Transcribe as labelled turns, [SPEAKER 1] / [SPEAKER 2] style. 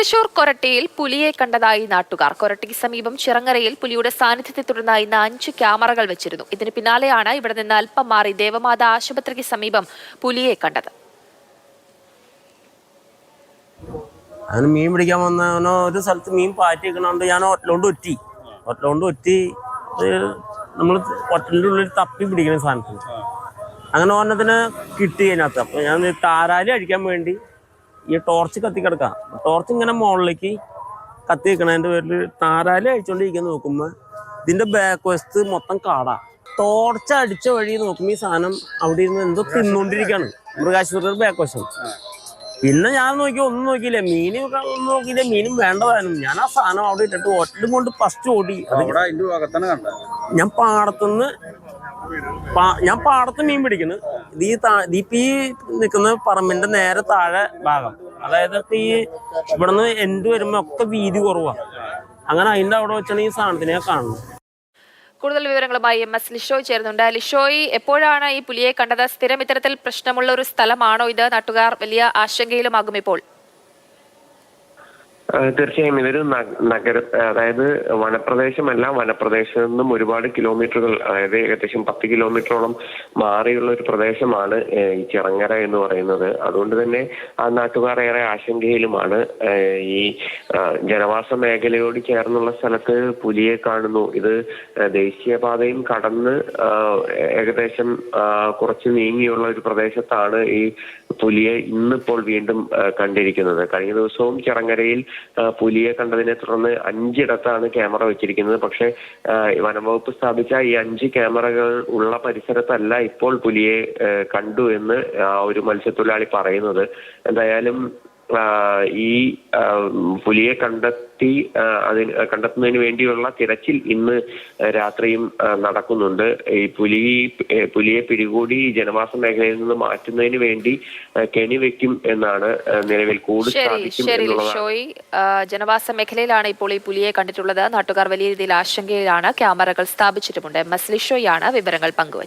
[SPEAKER 1] തൃശൂർ കൊരട്ടിയിൽ പുലിയെ കണ്ടതായി നാട്ടുകാർ. കൊരട്ടിക്ക് സമീപം ചിറങ്ങരയിൽ പുലിയുടെ സാന്നിധ്യത്തെ തുടർന്ന് ഇന്ന് അഞ്ച് ക്യാമറകൾ വെച്ചിരുന്നു. ഇതിന് പിന്നാലെയാണ് ഇവിടെ നിന്ന് അല്പം മാറി ദേവമാത ആശുപത്രിക്ക് സമീപം പുലിയെ കണ്ടത്.
[SPEAKER 2] അങ്ങനെ മീൻ പിടിക്കാൻ വന്നോ ഒരു സ്ഥലത്ത് മീൻ പാറ്റി വെക്കണോണ്ട് ഞാൻ ഒറ്റലോണ്ട് ഒറ്റി. ഒറ്റലോണ്ട് ഒറ്റി. നമ്മൾ ഒറ്റലിന്റെ ഉള്ളിൽ തപ്പി പിടിക്കുന്ന സാധനത്തിന്. അങ്ങനെ ഒരെണ്ണത്തിന് കിട്ടി അതിനകത്ത്. അപ്പൊ ഞാൻ താരാലി അഴിക്കാൻ വേണ്ടി ഈ ടോർച്ച് കത്തി കിടക്കാം ടോർച്ച് ഇങ്ങനെ മുകളിലേക്ക് കത്തി വെക്കണതിന്റെ പേരിൽ താരാലി അടിച്ചോണ്ടിരിക്കാൻ നോക്കുമ്പോ ഇതിന്റെ ബാക്ക് വശത്ത് മൊത്തം കാടാ. ടോർച്ച് അടിച്ച വഴി നോക്കുമ്പോ ഈ സാധനം അവിടെ ഇരുന്ന് എന്തോ തിന്നോണ്ടിരിക്കാണ്. മൃഗാശുപത്രിയുടെ ബാക്ക് വശം പിന്നെ ഞാൻ നോക്കി ഒന്നും നോക്കിയില്ല. മീനും ഒന്നും നോക്കിയില്ല. മീനും വേണ്ടതായിരുന്നു ഞാൻ ആ സാധനം അവിടെ ഇട്ടിട്ട് ഒറ്റ കൊണ്ട് ഫസ്റ്റ് ഓടി. ഞാൻ പാടത്തുനിന്ന് ഞാൻ പാടത്ത് മീൻ പിടിക്കുന്നു. ഈ ഇപ്പൊ ഈ നിൽക്കുന്ന പറമ്പിന്റെ നേരെ താഴെ ഭാഗം. അതായത് ഈ ഇവിടുന്ന് എൻഡ് വരുമ്പോ ഒക്കെ വീതി കുറവാ. അങ്ങനെ അതിന്റെ അവിടെ വെച്ചാണ് ഈ സാധനത്തിനെ കാണുന്നത്.
[SPEAKER 1] കൂടുതൽ വിവരങ്ങളുമായി എം എസ് ലിഷോയ് ചേരുന്നുണ്ട്. ലിഷോയ് എപ്പോഴാണ് ഈ പുലിയെ കണ്ടത്? സ്ഥിരം ഇത്തരത്തിൽ പ്രശ്നമുള്ള ഒരു സ്ഥലമാണോ ഇത്? നാട്ടുകാർ വലിയ ആശങ്കയിലുമാകും ഇപ്പോൾ.
[SPEAKER 3] തീർച്ചയായും ഇതൊരു നഗ- നഗര അതായത് വനപ്രദേശമല്ല വനപ്രദേശത്തു നിന്നും ഒരുപാട് കിലോമീറ്ററുകൾ അതായത് ഏകദേശം പത്ത് കിലോമീറ്ററോളം മാറിയുള്ള ഒരു പ്രദേശമാണ് ഈ ചിറങ്ങര എന്ന് പറയുന്നത്. അതുകൊണ്ട് തന്നെ ആ നാട്ടുകാർ ഏറെ ആശങ്കയിലുമാണ് ഈ ജനവാസ മേഖലയോട് ചേർന്നുള്ള സ്ഥലത്ത് പുലിയെ കാണുന്നു. ഇത് ദേശീയപാതയും കടന്ന് ഏകദേശം കുറച്ച് നീങ്ങിയുള്ള ഒരു പ്രദേശത്താണ് ഈ പുലിയെ ഇന്നിപ്പോൾ വീണ്ടും കണ്ടിരിക്കുന്നത്. കഴിഞ്ഞ ദിവസവും ചിറങ്ങരയിൽ പുലിയെ കണ്ടതിനെ തുടർന്ന് അഞ്ചിടത്താണ് ക്യാമറ വെച്ചിരിക്കുന്നത്. പക്ഷേ വനംവകുപ്പ് സ്ഥാപിച്ച ഈ അഞ്ച് ക്യാമറകൾ ഉള്ള പരിസരത്തല്ല ഇപ്പോൾ പുലിയെ കണ്ടു എന്ന് ഒരു മത്സ്യത്തൊഴിലാളി പറയുന്നത്. എന്തായാലും ഈ പുലിയെ കണ്ടെത്തി അതിന് കണ്ടെത്തുന്നതിന് വേണ്ടിയുള്ള തിരച്ചിൽ ഇന്ന് രാത്രിയും നടക്കുന്നുണ്ട്. ഈ പുലി പുലിയെ പിടികൂടി ജനവാസ മേഖലയിൽ നിന്ന് മാറ്റുന്നതിന് വേണ്ടി കെണി വെക്കും എന്നാണ് നിലവിൽ കൂടുതൽ
[SPEAKER 1] ശരി
[SPEAKER 3] എന്നുള്ളതാണ്.
[SPEAKER 1] ജനവാസ മേഖലയിലാണ് ഇപ്പോൾ ഈ പുലിയെ കണ്ടിട്ടുള്ളത്. നാട്ടുകാർ വലിയ രീതിയിൽ ആശങ്കയിലാണ്. ക്യാമറകൾ സ്ഥാപിച്ചിട്ടുമുണ്ട്. എം. എസ്. ലിഷോയാണ് വിവരങ്ങൾ പങ്കുവച്ചത്.